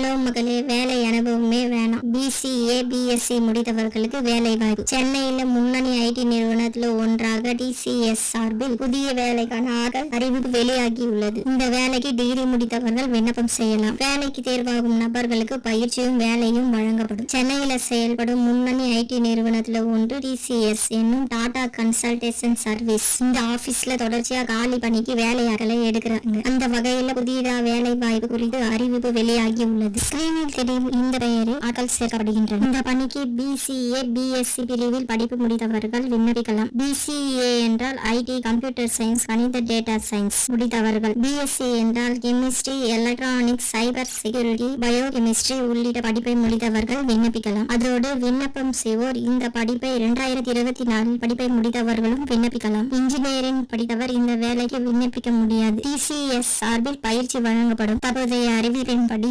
Hello மகளே வேலை அனுபவமே வேணாம். பிசிஏ பிஎஸ்சி முடித்தவர்களுக்கு வேலை வாய்ப்பு. சென்னையில முன்னணி ஐடி நிறுவனத்துல ஒன்றாக டிசிஎஸ் சார்பில் புதிய வேலைக்கான ஆக அறிவிப்பு வெளியாகியுள்ளது. இந்த வேலைக்கு டிகிரி முடித்தவர்கள் விண்ணப்பம் செய்யலாம். வேலைக்கு தேர்வாகும் நபர்களுக்கு பயிற்சியும் வேலையும் வழங்கப்படும். சென்னையில செயல்படும் முன்னணி ஐடி நிறுவனத்துல ஒன்று டிசிஎஸ் என்னும் டாடா கன்சல்டேஷன் சர்வீஸ். இந்த ஆபீஸ்ல தொடர்ச்சியா காலி பணிக்கு வேலையாட்களை எடுக்கிறாங்க. அந்த வகையில புதியதா வேலை வாய்ப்பு குறித்து அறிவிப்பு வெளியாகி உள்ளது ஸ்கிரீனில் தெரியும் இந்த பெயரில் ஆட்கள் சேர்க்கப்படுகின்றன. இந்த பணிக்கு பிசிஏ பிஎஸ்சி பிரிவில் படிப்பு முடித்தவர்கள் விண்ணப்பிக்கலாம். பிசிஏ என்றால் ஐடி கம்ப்யூட்டர் சயின்ஸ் கணித டேட்டா சயின்ஸ் முடித்தவர்கள். பிஎஸ்சி என்றால் chemistry electronics cyber security bio chemistry உள்ளிட்ட படிப்பை முடித்தவர்கள் விண்ணப்பிக்கலாம். அதோடு விண்ணப்பம் செய்வோர் இந்த படிப்பை இரண்டாயிரத்தி இருபத்தி நாலில் படிப்பை முடித்தவர்களும் விண்ணப்பிக்கலாம். இன்ஜினியரிங் படித்தவர் இந்த வேலைக்கு விண்ணப்பிக்க முடியாது. டிசிஎஸ் சார்பில் பயிற்சி வழங்கப்படும். தற்போதைய அறிவிப்பின்படி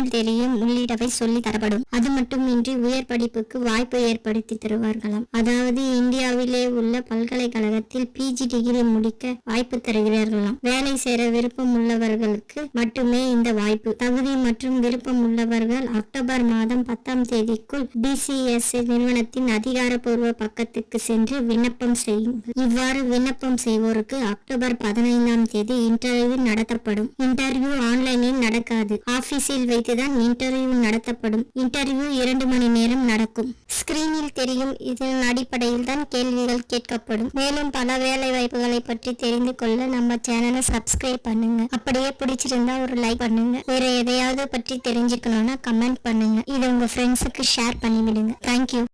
ஸ்கிரீனில் தெரியும் உள்ளிட்டவை சொல்லி தரப்படும். அது மட்டுமின்றி உயர் படிப்புக்கு வாய்ப்பு ஏற்படுத்தி தருவார்களாம். அதாவது இந்தியாவிலே உள்ள பல்கலைக்கழகத்தில் பிஜி டிகிரி முடிக்க வாய்ப்பு தருகிறார்களாம். வேலை சேர விருப்பம் உள்ளவர்களுக்கு மட்டுமே இந்த வாய்ப்பு. தகுதி மற்றும் விருப்பம் உள்ளவர்கள் அக்டோபர் மாதம் பத்தாம் தேதிக்குள் டிசிஎஸ் நிறுவனத்தின் அதிகாரப்பூர்வ பக்கத்துக்கு சென்று விண்ணப்பம் செய்யுங்கள் இவ்வாறு விண்ணப்பம் செய்வோருக்கு அக்டோபர் பதினைந்தாம் தேதி இன்டர்வியூ நடத்தப்படும். இன்டர்வியூ ஆன்லைனில் நடக்காது. ஆபீஸில் வைத்துதான் இன்டர்வியூ நடத்தப்படும். இன்டர்வியூ இரண்டு மணி நேரம் நடக்கும். ஸ்கிரீனில் தெரியும். இதன் அடிப்படையில் தான் கேள்விகள் கேட்கப்படும். மேலும் பல வேலை வாய்ப்புகளை பற்றி தெரிந்து கொள்ள நம்ம சேனலை சப்ஸ்கிரைப் பண்ணுங்க. அப்படியே பிடிச்சிருந்தா ஒரு லைக் பண்ணுங்க. வேற எதையாவது பற்றி தெரிஞ்சுக்கணும்னா கமெண்ட் பண்ணுங்க. இது உங்க ஃப்ரெண்ட்ஸுக்கு ஷேர் பண்ணிவிடுங்க. தேங்க்யூ